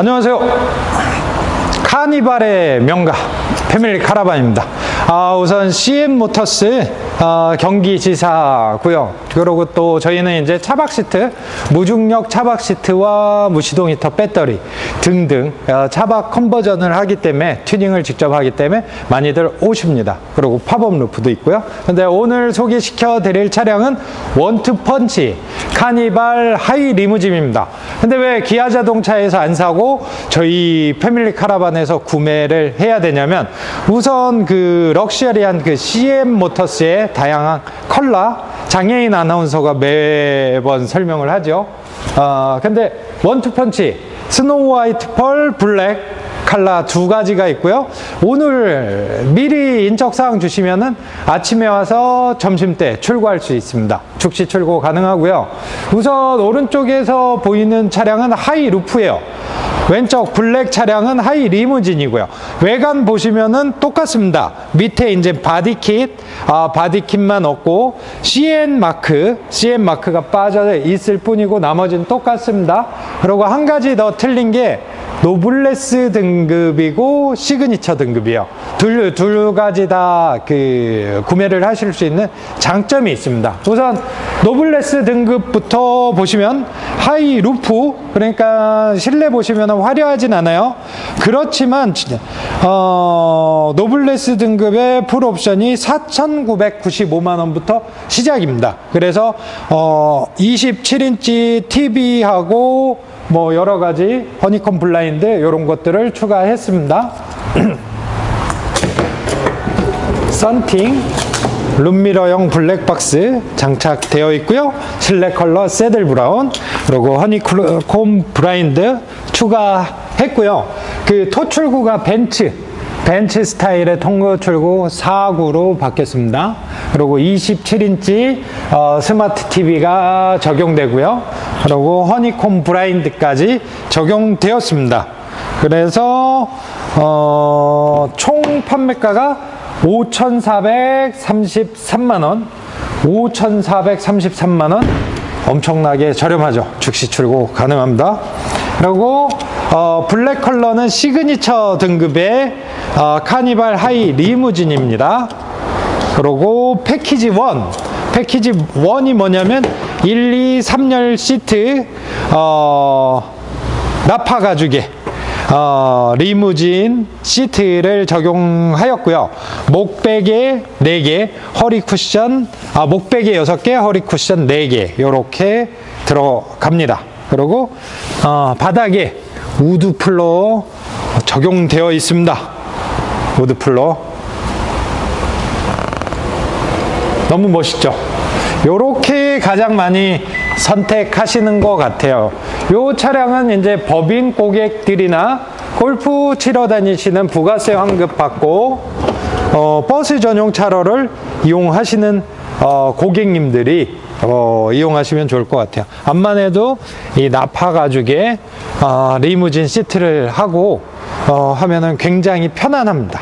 안녕하세요. 카니발의 명가 패밀리 카라반입니다. 아, 우선 CM 모터스 아, 경기지사고요. 그리고 또 저희는 이제 차박 시트, 무중력 차박 시트와 무시동 히터 배터리 등등 아, 차박 컨버전을 하기 때문에 튜닝을 직접 하기 때문에 많이들 오십니다. 그리고 팝업 루프도 있고요. 근데 오늘 소개시켜 드릴 차량은 원투펀치 카니발 하이 리무진입니다. 근데 왜 기아 자동차에서 안 사고 저희 패밀리 카라반에서 구매를 해야 되냐면 우선 그 럭셔리한 그 CM 모터스의 다양한 컬러 장애인 아나운서가 매번 설명을 하죠. 어, 근데 원투펀치 스노우 화이트 펄 블랙 칼라 두 가지가 있고요. 오늘 미리 인적사항 주시면은 아침에 와서 점심 때 출고할 수 있습니다. 즉시 출고 가능하고요. 우선 오른쪽에서 보이는 차량은 하이 루프예요. 왼쪽 블랙 차량은 하이 리무진이고요. 외관 보시면은 똑같습니다. 밑에 이제 바디킷, 아, 바디킷만 없고 CN 마크, CN 마크가 빠져 있을 뿐이고 나머지는 똑같습니다. 그리고 한 가지 더 틀린 게 노블레스 등급이고 시그니처 등급이요. 둘, 둘 가지 다 그 구매를 하실 수 있는 장점이 있습니다. 우선 노블레스 등급부터 보시면 하이 루프 그러니까 실내 보시면 화려하진 않아요. 그렇지만 어, 노블레스 등급의 풀 옵션이 4,995만 원부터 시작입니다. 그래서 어, 27인치 TV하고 뭐 여러 가지 허니콤 블라인드 이런 것들을 추가했습니다. 썬팅 룸미러형 블랙박스 장착되어 있고요. 실내 컬러 새들 브라운 그리고 허니콤 브라인드 추가했고요. 그 토출구가 벤츠 벤츠 스타일의 통로 출구 4구로 바뀌었습니다. 그리고 27인치 어, 스마트 TV가 적용되고요. 그리고 허니콤 브라인드까지 적용되었습니다. 그래서 어, 총 판매가가 5,433만 원, 5,433만 원 엄청나게 저렴하죠. 즉시 출고 가능합니다. 그리고 어, 블랙 컬러는 시그니처 등급의 어, 카니발 하이 리무진입니다. 그리고 패키지 1 패키지 1이 뭐냐면 1, 2, 3열 시트 어, 나파 가죽에 어, 리무진 시트를 적용하였고요. 목베개 4개, 허리 쿠션, 아, 목베개 6개, 허리 쿠션 4개, 이렇게 들어갑니다. 그리고, 어, 바닥에 우드 플로 적용되어 있습니다. 우드 플로. 너무 멋있죠? 요렇게 가장 많이 선택하시는 것 같아요. 요 차량은 이제 법인 고객들이나 골프 치러 다니시는 부가세 환급 받고 어, 버스 전용 차로를 이용하시는 어, 고객님들이 어, 이용하시면 좋을 것 같아요. 암만 해도 이 나파 가죽에 어, 리무진 시트를 하고 어, 하면은 굉장히 편안합니다.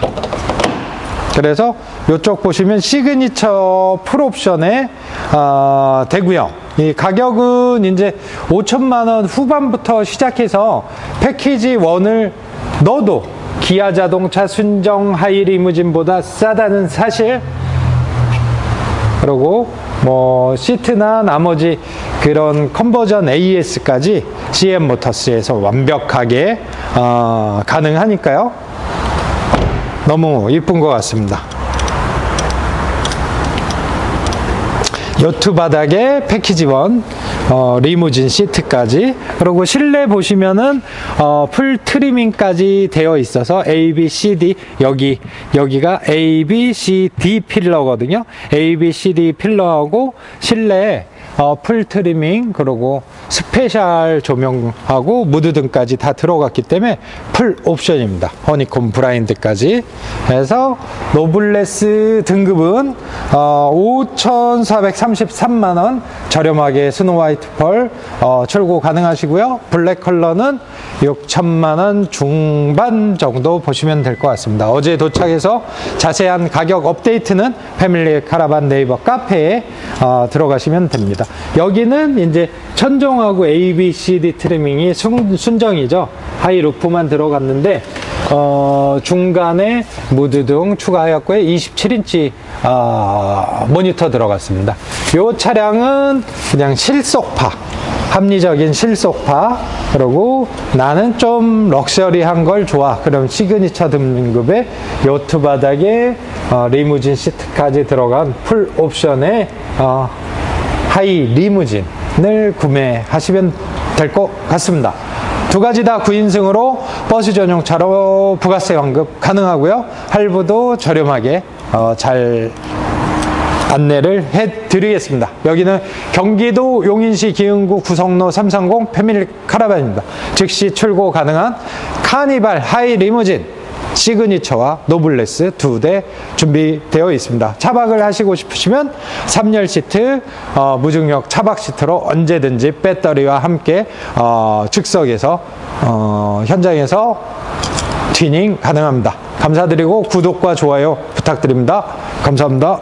그래서 이쪽 보시면 시그니처 풀옵션에 어, 되고요. 이 가격은 이제 5천만 원 후반부터 시작해서 패키지 1을 넣어도 기아 자동차 순정 하이 리무진보다 싸다는 사실 그리고 뭐 시트나 나머지 그런 컨버전 AS까지 CM 모터스에서 완벽하게 어, 가능하니까요. 너무 이쁜 것 같습니다. 요트 바닥에 패키지 원, 어, 리무진 시트까지, 그리고 실내 보시면은, 어, 풀 트리밍까지 되어 있어서 A, B, C, D, 여기, 여기가 A, B, C, D 필러거든요. A, B, C, D 필러하고 실내에 어, 풀 트리밍 그리고 스페셜 조명하고 무드 등까지 다 들어갔기 때문에 풀 옵션입니다. 허니콤 브라인드까지 해서 노블레스 등급은 어, 5,433만 원 저렴하게 스노 화이트 펄 어, 출고 가능하시고요. 블랙 컬러는 6천만 원 중반 정도 보시면 될 것 같습니다. 어제 도착해서 자세한 가격 업데이트는 패밀리 카라반 네이버 카페에 어, 들어가시면 됩니다. 여기는 이제 천정하고 A, B, C, D 트리밍이 순, 순정이죠. 하이 루프만 들어갔는데 어, 중간에 무드 등 추가하였고요. 27인치 아, 모니터 들어갔습니다. 이 차량은 그냥 실속파, 합리적인 실속파. 그리고 나는 좀 럭셔리한 걸 좋아. 그럼 시그니처 등급의 요트 바닥에 어, 리무진 시트까지 들어간 풀 옵션의 어, 하이 리무진을 구매하시면 될 것 같습니다. 두 가지 다 9인승으로 버스 전용차로 부가세 환급 가능하고요. 할부도 저렴하게 어, 잘 안내를 해드리겠습니다. 여기는 경기도 용인시 기흥구 구성로 330 패밀리 카라반입니다. 즉시 출고 가능한 카니발 하이 리무진 시그니처와 노블레스 두 대 준비되어 있습니다. 차박을 하시고 싶으시면 3열 시트 어, 무중력 차박 시트로 언제든지 배터리와 함께 어, 즉석에서 어, 현장에서 튜닝 가능합니다. 감사드리고 구독과 좋아요 부탁드립니다. 감사합니다.